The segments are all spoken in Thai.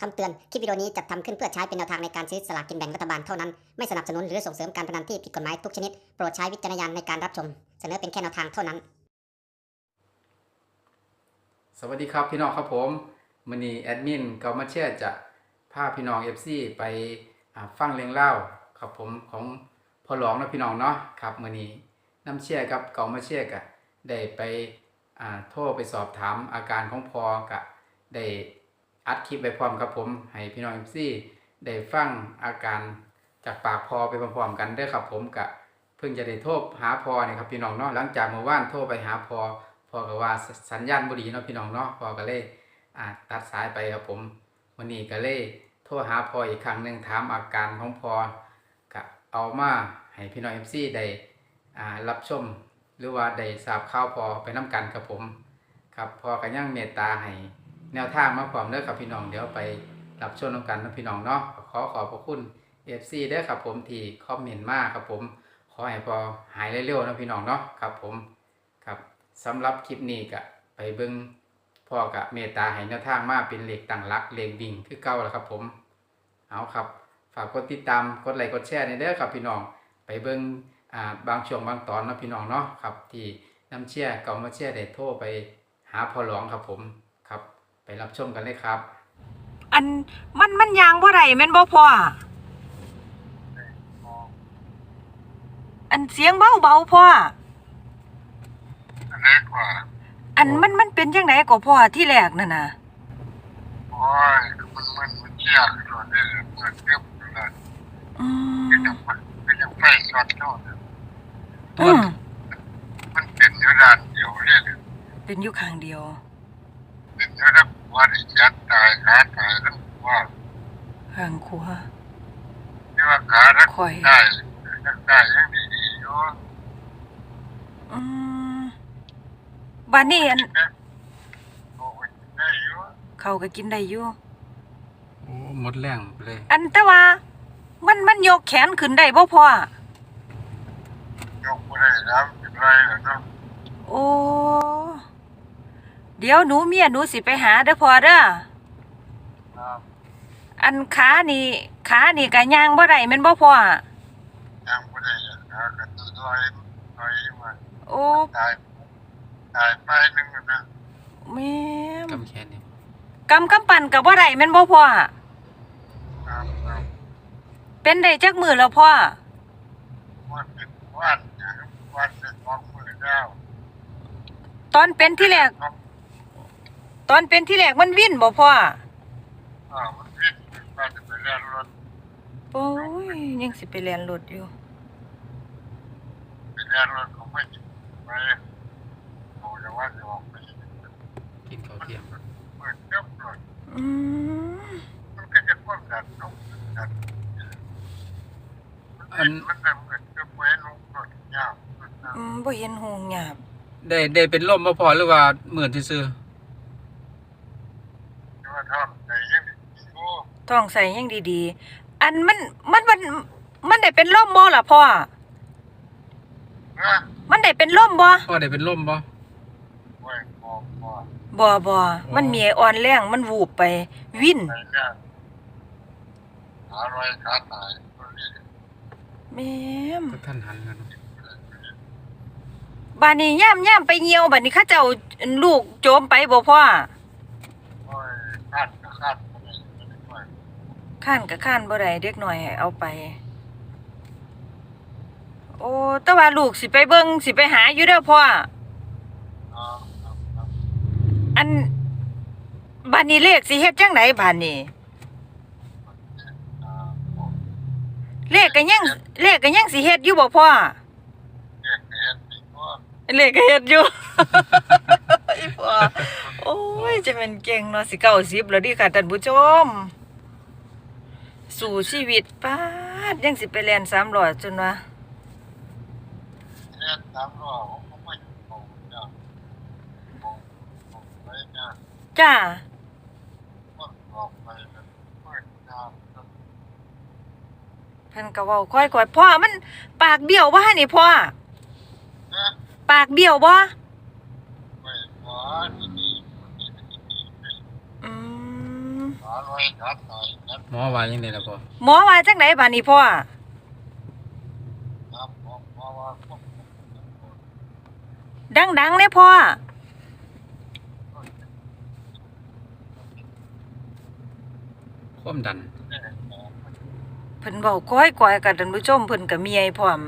คำเตือน คลิปวิดีโอนี้จัดทำขึ้นเพื่อใช้เป็นแนวทางในการซื้อสลากกินแบ่งรัฐบาลเท่านั้น ไม่สนับสนุนหรือส่งเสริมการพนันที่ผิดกฎหมายทุกชนิด โปรดใช้วิจารณญาณในการรับชม เสนอเป็นแค่แนวทางเท่านั้น สวัสดีครับพี่น้องครับผมมือนี้แอดมินเกามาเชียจะพาพี่น้อง FC ไปอ่าฟังเรื่องเล่าครับผมของพ่อหลองนะพี่น้องเนาะครับมือนี้น้ำเชียร์กับเกามาเชียร์กะได้ไปอ่าโทรไปสอบถามอาการของพอกะได้ อัดคลิปไปพร้อมครับผม ให้พี่น้อง FC ได้ฟังอาการจากปากพอไปพร้อมๆกันด้อครับผมกะเพิ่งจะได้โทรหาพอเนี่ยครับพี่น้องเนาะหลังจากเมื่อวานโทรไปหาพอพอก็ว่าสสัญญาณบ่ดีเนาะพี่น้องเนาะพอก็เลยอ่าตัดสายไปครับผมวันนี้ก็เลยโทรหาพออีกครั้งหนึ่งถามอาการของพอก็เอามาให้พี่น้อง FC ได้อ่ารับชม หรือว่าได้ทราบข่าวพอไปน้กันครับผม ครับพอก็ยังเมตตาให้ แนวทางมาพร้อมเด้อครับพี่น้องเดี๋ยวไปรับชมน้กันนะพี่น้องเนาะขอขอบพระคุณ FC เด้อครับผมที่คอมเมนต์มากครับผมขอให้พอหายเร็วๆนะพี่น้องเนาะครับผมครับสำหรับคลิปนี้ก็ไปเบิ้งพ่อกับเมตตาให้แนวทางมาเป็นเหล็กต่างรักเหล็กวิ่งคือเก่าแล้วครับผมเอาครับฝากกดติดตามกดไลค์กดแชร์ในเด้อครับพี่น้องไปเบิ้งอ่าบางช่วงบางตอนนะพี่น้องเนาะครับที่น้ำเชี่ยเก่ามาเชี่ยได้โทรไปหาพ่อหลวงครับผม ไปรับชมกันเลยครับ อันมันมันยางบ่ได้แม่นบ่พ่ออันเสียงเบาเบาๆพ่ออันนี้กว่าอันมันมันเป็นจังไดก็พ่อที่แรกนั่นน่ะโอ้ยมันมันมันเชี่ยส่วนนี้มันเทียบเลยอืมก็ยังก็ยังไฟช็อตเนาะอืมมันเป็นอยู่ด้านเดียวเลยเป็นอยู่ข้างเดียวเป็นอยู่ด้าน ว่าที่ยัดตายขาตายแล้วว่าข้างขวาที่ว่าขาแล้วข่อยได้ได้ยังดีอยู่อืมบัดนี้อันโอ้ยได้อยู่เขาก็กินได้อยู่โอ้หมดแรงไปเลย อันแต่ว่า มันมันยกแขนขึ้นได้บ่พ่อยกไม่ได้แล้วเป็นไรแล้วเนาะโอ้ เดี๋ยวหนูเมียหนูสิไปหาเด้อพ่อเด้อครับอันขานี่ขานี่ก็ย่างบ่ได้แม่นบ่พ่อยังไม่ได้นะกันลอยลอยมาโอ้ตายตายไปนึงนะแม่มกำแขนนี่กำกำปั่นกับบ่ได้แม่นบ่พ่อครับครับเป็นได้จักมือแล้วพ่อวันเป็นวันนะครับวันเป็นของมือแล้วตอนเป็นที่แรก ตอนเป็นที่แรกมันวิ่นบ่พ่ออ่ามันวิ่งว่าจะไปเล่นรถโอ้ยยังสิไปเรียนรถอยู่ ไปเล่นรถเขาไม่ติดไปเขาจะว่าจะออกไปกินข้าวเที่ยงเปิดเจ้าหน่อยอืมมันก็จะควบกันนกกันมันมันแบบเหมือนจะไปนกรถยาวอืมบ่เห็นหงหยาบได้ได้เป็นลมบ่พอหรือว่าเหมือนซื่อจะว่าทำใจยังดีโอ้ท้องใส่ยังดีๆ อันมันมันมันมันได้เป็นลมบ่ล่ะพ่อ นะมันได้เป็นลมบ่ๆพ่อได้เป็นลมบ่ โอ้ยบอกว่าบ่บ่มันมีอ่อนแรงมันวูบไป วิ่นไปเนี่ยหารอยขาตายตัวนี้แม่มก็ท่านหันกันเนาะบัดนี้ย่ามย่ามไปเหี่ยวบัดนี้เขาเจ้าลูกโจมไปบ่พ่อโอ้ยคาดก็คาดไม่ได้ไม่ได้ข้านกับข้านบ่ได้เด็กหน่อยให้เอาไป โอ้แต่ว่าลูกสิไปเบิ่งสิไปหาอยู่เด้อพ่ออ่าครับครับอันบัดนี้เลขสิเฮ็ดจังไดบัดนี้อ่าเลขก็ยังเลขก็ยังสิเฮ็ดอยู่บ่พ่อเด็กเอ็นดีกว่าเลขก็เฮ็ดอยู่อีพ่อโอ้ย จะเป็นเก่งเนาะสิ90แล้วดิค่ะท่านผู้ชม สู่ชีวิตปาดยังสิไปแล่น300จนว่าเอ็นตามรอผมไม่ผมจะผมผมไปเนี่ยจ้าผมออกไปเลยเปิดน้ำก็เพิ่นก็เว้าค่อยๆพ่อมัน ปากเบี้ยวบ่ฮะนี่พ่อ นะปากเบี้ยวบ่ ไม่ว่าที่นี่ที่นี่ที่นี่อืมหาไว้จัดหน่อยจัดหมอว่ายังไงล่ะพ่อหมอว่าจังไดบาดนี้พ่อครับผมเพราะว่าพวกดังๆเลยพ่อความดันเนี่ยเพิ่นเว้าก้อยก้อยกับท่านผู้ชมเพิ่นก็เมียพร้อม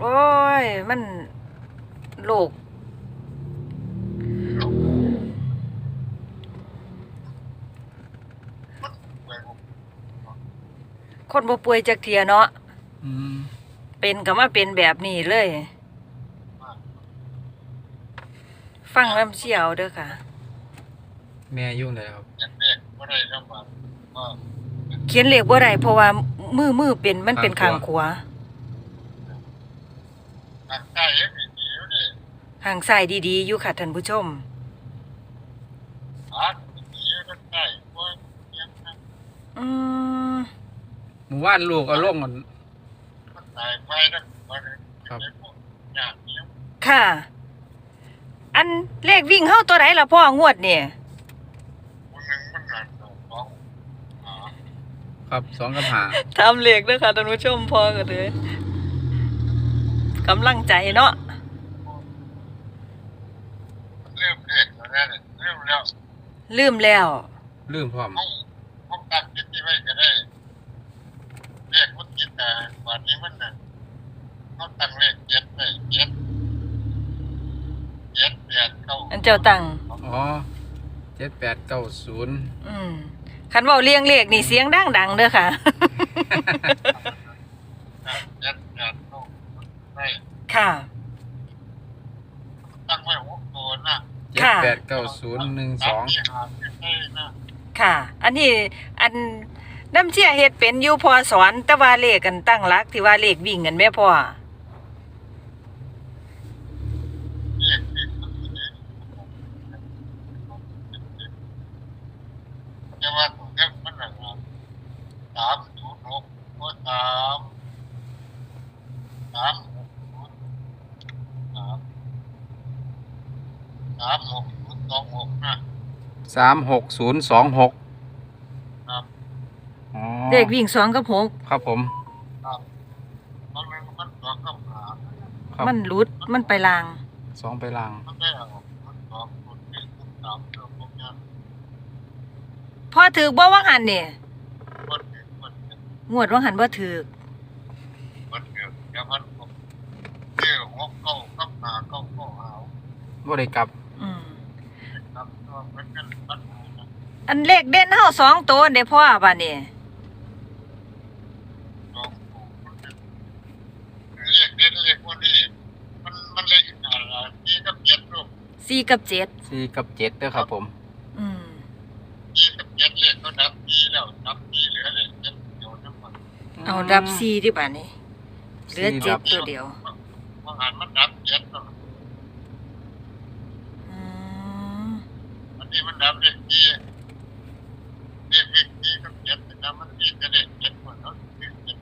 โอ้ย มันโลก มันไปผม คนบ่ป่วยจักเทียเนาะอืมเป็นก็มาเป็นแบบนี้เลยมากฟังลำเสียวเด้อค่ะ แม่ยุ่งเลยครับเด็กเด็กก็ได้รับว่าก็เขียนเลขบ่ได้เพราะว่ามือมือเป็นมันเป็นข้างขวาทางใต้เองดีอยู่นี่ข้างซ้ายดีๆอยู่ค่ะท่านผู้ชม หาดีอยู่ทางใต้ก็ยังทาง อืม หมู่บ้านลูกเอาลงกันมันตายไปนะวันนี้ครับไอ้พวกอย่างนี้ค่ะ อันเลขวิ่งเฮาตัวไหนล่ะพ่องวดนี่คนหนึ่งมันหนักสองสองหาครับสองกับหาทำเลขเด้อค่ะท่านผู้ชมพอกันเลยกำลังใจเนาะเริ่มเรียกแล้วเนี่ยเริ่มแล้วลืมแล้ว ลืมพร้อมห้องห้องตั้งจิตที่ไว้ก็ได้เรียกมันจิตแต่ วันนี้มันน่ะเขาตั้งเลขเจ็ดได้เจ็ดเจ็ดแปดเก้าอันเจ้าตังอ๋อเจ็ดแปดเก้าศูนย์อืมคันเว้าเรียงเลขนี่เสียงดังๆเด้อค่ะ เจ็ดแปดเก้าได้ค่ะ ตั้งไว้หกตัวนะเจ็ดค่ะ แปดเก้าศูนย์หนึ่งสองที่หาที่ได้นะค่ะ อันนี้อัน น้ำเชี่ยเฮ็ดเป็นอยู่พอสอนแต่ว่าเลขกันตั้งหลักที่ว่าเลขวิ่งกันแม่พ่อเรียกเรียกมันจะได้แต่ว่าตัวเนี้ยมันหนักสามศูนย์หกก็สามสามหกศูนย์สามสามหกศูนย์สองหกนะสามหกศูนย์สองหกครับอ๋อ เลขวิ่งสองกับหกครับผมครับตอนนั้นมันสองกับหาครับมันหลุดมันไปลาง สองไปลางมันได้ออกมันสองคนเป็นคนสามตัวพวกนี้พ่อถือบ่ว่าหันนี่มันเป็นมันเป็นงวดว่าหันบ่ถือมันเกิดแล้วมันก็เกี่ยวงบเข้ากับหาเข้าเข้าหาบ่ได้กลับอืมครับก็มันกันปัญหานะอันเลขเด่นเฮาสองตัวเด้พ่อบัดนี้สองตัวมันเป็นเรียกเรียกเรียกว่านี่มันมันเรียกอะไรที่กับเจ็ดลูก สี่กับเจ็ดสี่กับเจ็ดเด้อครับผม อืมที่กับเจ็ดเรียกก็นับปีแล้วนับปีเหลือเลยเจ็ดเดียวน้ำมันเอาดับสี่ดิบัดนี้เหลือสี่เจ็ดัดบ ตัวเดียวว่าหันมันนับเจ็ดแล้วอืมอันนี้มันนับเรียกที่เรียกเรียกที่กับเจ็ดนะมันมีกระเด็นเจ็ดคนแล้วเรียกเจ็ด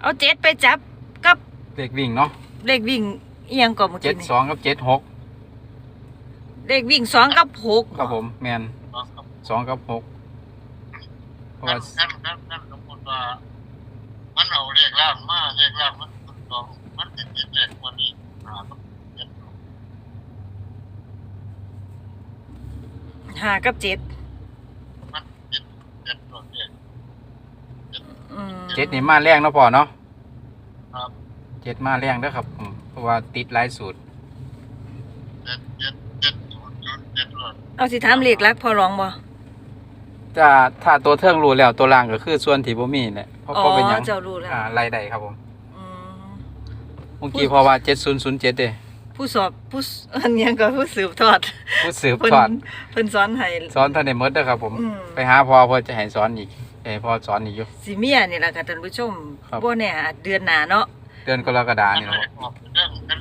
เอาเจ็ดไปจับกับเลขวิ่งเนาะเลขวิ่ง อีหยังก่อนเมื่อเจ็กี้ดนี่สองกับเจ็ดหกเลขวิ่งสองกับหกครับผมแมนสองกับสองกับหกเพราะนั่ว่านนั่นนั่นนั่นสมมติว่า มันเอาเลขล่างมาเลขล่างมันมันสองมันติดติดเลขกว่านี้หามันเจ็ดห้ากับเจ็ดมันติดเจ็ดตัวเลข อืมเจ็ดนี่มาแรงเนาะพ่อเนาะครับ เจ็ดมาแรงเด้อครับอืมเพราะ ว่าติดหลายสูตร เจ็ดเจ็ดเจ็ดศูนย์ศูนย์เจ็ดหลอดเอาสิถามเลขลักพอร้องบ่ถ้าถ้าตัวเทิงรู้แล้วตัวล่างก็คือส่วนที่บ่มีแหละเพราะอ๋อเพราะเป็นหยังเจ้ารู้แล้วอ่าไล่ได้ครับผมอืมเมื่อกี้พอว่าเพราะว่า7007เจ็ด้ผู้สอบผู้สอันหยังก็ผู้สืบทอดผู้สืบเพิ่นทอดเพิ่นสอนให้ สอนท่านได้หมดเด้อครับผม อืม ไปหาพอพิ่นจะให้สอนอีกให้พอสอนอีกอยู่ สิเมียนี่ล่ะค่ะท่านผู้ชมครับ บ่แน่อาจเดือนหน้าเนาะเดือนกรกฎากันนี่เละครับ ออกเรื่องกัน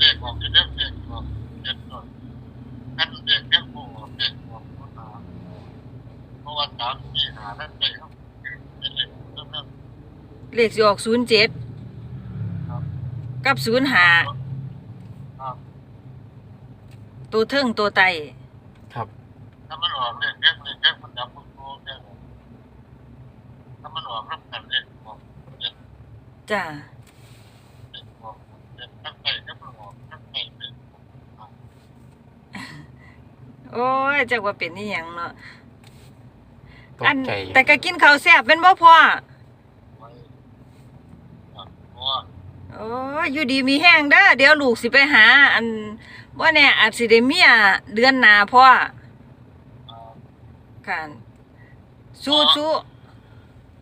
เลขออกเล็กเลขออกเจ็ดหน่อยกันเลขเล็กโอกเลขออกนาเพราะว่าสามสี่หานั่นเด็นเลขเเริ่เลขออกศูนย์เจ็ดกับศูนย์หาตัวเทิงตัวไตครับ ถ้ามันออกเลขเล็กเลขเล็กมันดับมันโตแค่ถ้ามันออกรับกันเลขออกจ้า โอ้ยจักว่าเป็นนี่ยังเนาะตอักนใจแต่ก็กินข้าวแซ่บเป็นบ่พ่อไว้เพราะว่าโอ้ยอยู่ดีมีแห้งเด้อเดี๋ยวลูกสิไปหา อันว่าแน่อาจสิได้เมียเดือนหน้าพ่อค่ะสู้สู้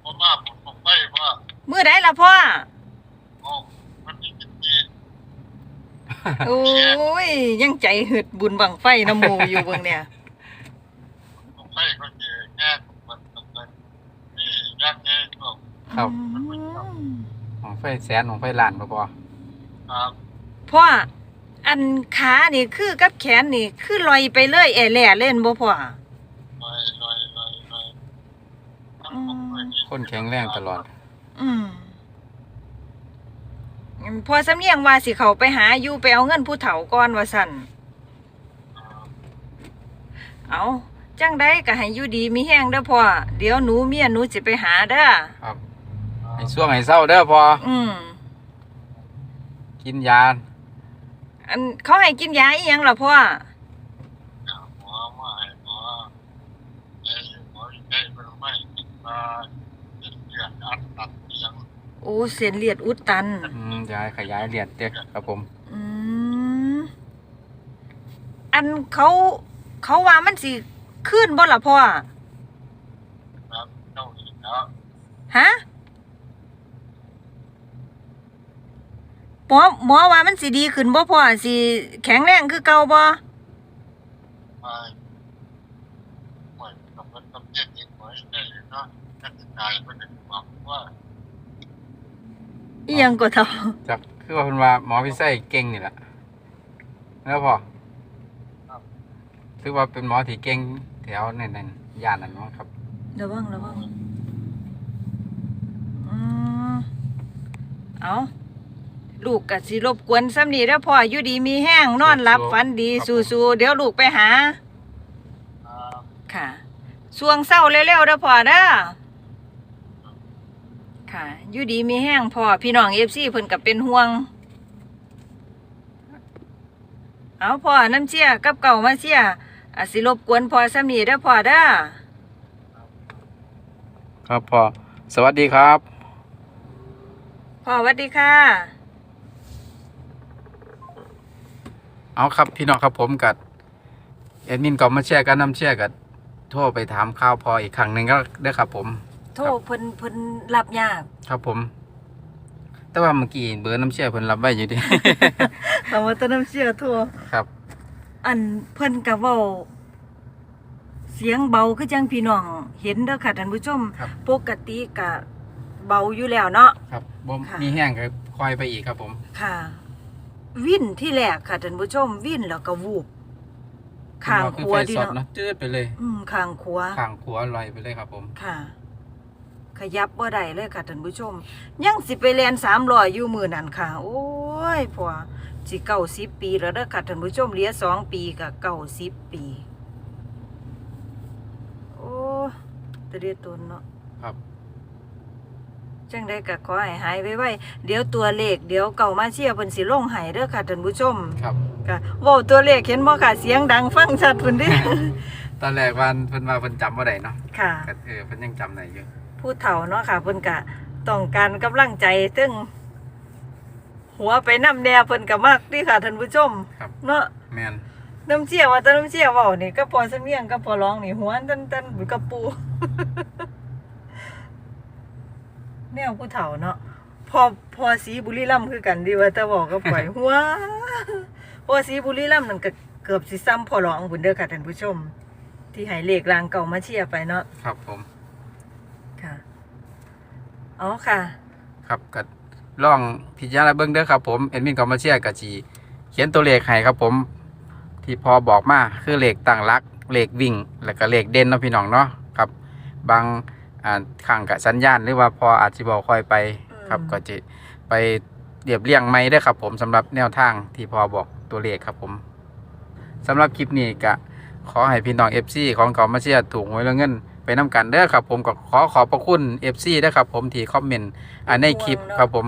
เพราะว่าผมผมไปว่า มื้อใดล่ะพ่อ โอ้มันมีกินดี โอ้ย ยังใจหึดบุญบังไฟน้ำมูอยู่เบิ่งเนี่ยผมไปก็เจอแง่มันมันนี่ยากแง่ก็ครับของไฟแสนของไฟล้านบ่พอครับพ่ออันขานี่คือกับแขนนี่ คือลอยไปเลยแอแหล่เล่นบ่พ่อลอยลอยลอยลอยคนแข็งแรงตลอด อืม พอสำเนียงว่าสิเขาไปหาอยู่ไปเอาเงินผู้เฒ่าก่อนว่าสั่นเอาจังได้ก็ให้อยู่ดีมีแห้งเด้อพ่อเดี๋ยวหนูเมียหนูสิไปหาเด้อครับให้ช่วงให้เศร้าเด้อพออืมกินยาอันเขาให้กินยาอีหยังล่ะพ่อหมอมาให้หมอไอ้หมอไอ้มันไม่มาเลือดอัดตัดยัง โอ้เส้นเลือดอุดตัน อืมยาขยายเลือดเด็กครับผมอืมอันเขาเขาว่ามันสิขึ้นบ่ล่ะพ่อครับเจ้าอีกแล้วฮะหมอหมอว่ามันสิดีขึ้นบ่พ่อสิแข็งแรงคือเก่าบ่มาหมดกับมันกับเจ็ดอีกหมอได้เลยเนาะถ้าจะตายก็จะบอกว่า อีหยังก็เท่าจากคือว่าเพิ่นว่าหมอพิเศษเก่งนี่แหละแล้วพอถือว่าเป็นหมอที่เก่งแถวในนั้นย่านนั้นเนาะครับระวังระวังอืมเอาลูกก็สิรบกวนซ้ำนี่เด้อพ่ออยู่ดีมีแห้งนอนหลับฝันดีสู้ๆเดี๋ยวลูกไปหาอ่าค่ะช่วงเศร้าเร็วๆเด้อพ่อเด้อ ค่ะอยู่ดีมีแห้งพ่อพี่น้องเอฟซีเพิ่นกับเป็นห่วง เอาพ่อน้ำเชี่ยกับเก่ามาเชี่ยอาจสิรบกวนพ่อซ้ำนี่เด้อพ่อเด้อครับพอสวัสดีครับพ่อสวัสดีค่ะ เอาครับพี่น้องครับผมกับแอดมินก็มาแชร์กันนำแชร์กันโทรไปถามข่าวพออีกครั้งหนึ่งก็ได้อครับผม โทษเพิ่นเพิ่นรับยาก ครับผม แต่ว่าเมื่อกี้เบอร์น้ำแชร์เพิ่นรับไว้อยู่ดิเอาว่าแตน้ำเชี่ยโทษครับ อันเพิ่นก็เว้าเสียงเบาคือจังพี่น้องเห็นเด้อค่ะท่านผู้ชม ครับ ปกติก็เบาอยู่แล้วเนาะ ครับบ่ค่ะ มีแห้งก็คอยไปอีกครับผม ค่ะ วินที่แรกค่ะท่านผู้ชม วินแล้วก็วูบข้างขัวคือดีไฟสดเนาะเนาะจืดไปเลยอืมข้างขัวข้างขัวลอยไปเลยครับผม ค่ะ ขยับบ่ได้เลยค่ะท่านผู้ชม ยังสิไปเรียนสามร้อยอยู่มือนั่นค่ะ โอ้ยพอสิเก้าสิบปีแล้วเด้อค่ะท่านผู้ชมเหลือสองปีกับเก้าสิบปี โอ้ตะเดียตนเนาะครับจังได้ก็ขอให้หายไวๆเดี๋ยวตัวเลขเดี๋ยวเก่ามาเชียร์เพิ่นสิลงให้เด้อค่ะท่านผู้ชมครับค่ะเว้าตัวเลขเห็นบ่ค่ะเสียงดังฟังชัดเพิ่นเด้ตอนแรกวันเพิ่นว่าเพิ่นจำบ่ได้เนาะค่ะก็เออเพิ่นยังจำได้อยู่ ผู้เฒ่าเนาะค่ะเพิ่นก็ต้องการกำลังใจซึ่งหัวไปน้ำแดเพิ่นก็มากดีค่ะท่านผู้ชมครับ เนาะแม่นน้ำเชี่ยว่าแต่น้ำเชี่ยเว้านี่ก็พอสำเนียงก็พอร้องนี่หัวตันตันบุกระปู แนวผู้เฒ่าเนาะพอพอสีบุรีรัมย์คือกันดีว่าแต่บอกก็ปล่อยหัวพอสีบุรีรัมย์นั่นก็เกือบสิซ้ำพอร้องบุญเด้อค่ะท่านผู้ชม ที่ให้เลขรางเก่ามาเชียร์ไปเนาะครับผมค่ะ อ๋อค่ะ ครับก็ลองพิจารณาเบิ่งเด้อครับผมแอดมินก็มาแชร์กับจีเขียนตัวเลขให้ครับผม ที่พอบอกมาคือเลขตั้งหลักเลขวิ่ง แล้วก็เลขเด่นเนาะพี่น้องเนาะครับ บางอ่าข้างกับสัญญาณหรือว่าพออาจจะบอกคอยไปครับอืมก็จะไปเรียบเรียงไม่ได้อครับ ผมสำหรับแนวทางที่พอบอกตัวเลขครับผมสำหรับคลิปนี้ก็ขอให้พี่น้อง FC ของเขามาเชียร์ถูกหวยแล้วเงิน ไปนํกันเด้อครับ ผมก็ขอขอบพระคุณ FC เด้อครับผมที่คอมเมนต์อ่าในคลิปครับผม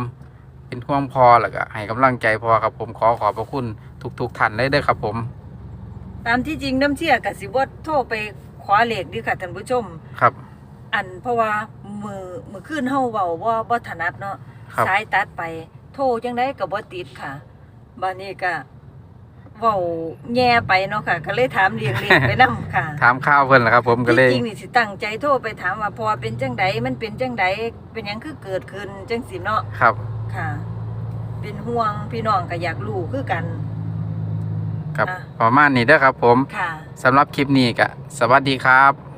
เป็นห่วงพอแล้วก็ให้กำลังใจพอครับผมขอขอบพระคุณทุกๆท่านเลยเด้อครับผม ตามที่จริงน้ำเชี่ยกับสิบ่โทรไปขอเลขดีค่ะท่านผู้ชม ครับ อันเพราะว่ามือมือขึ้นเฮาเว้าบ่บ่ถนัดเนาะครับ สายตัดไป โทรจังได๋ก็บ่ติดค่ะบัดนี้ก็ เว้าแย่ไปเนาะค่ะ ก็เลยถามเรียงเลขไปนํค่ะถามข้าวเพิ่นล่ะครับ ผมก็เลยที่จริงนี่สิตั้งใจโทรไปถามว่าพอเป็นจังไดมันเป็นจังไดเป็นหยังคือเกิดขึ้นจังสิเนาะครับ ค่ะ เป็นห่วงพี่น้องก็อยากรู้คือกัน ครับอะ ประมาณนี้เด้อครับ ผมค่ะ สำหรับคลิปนี้ก็สวัสดีครับ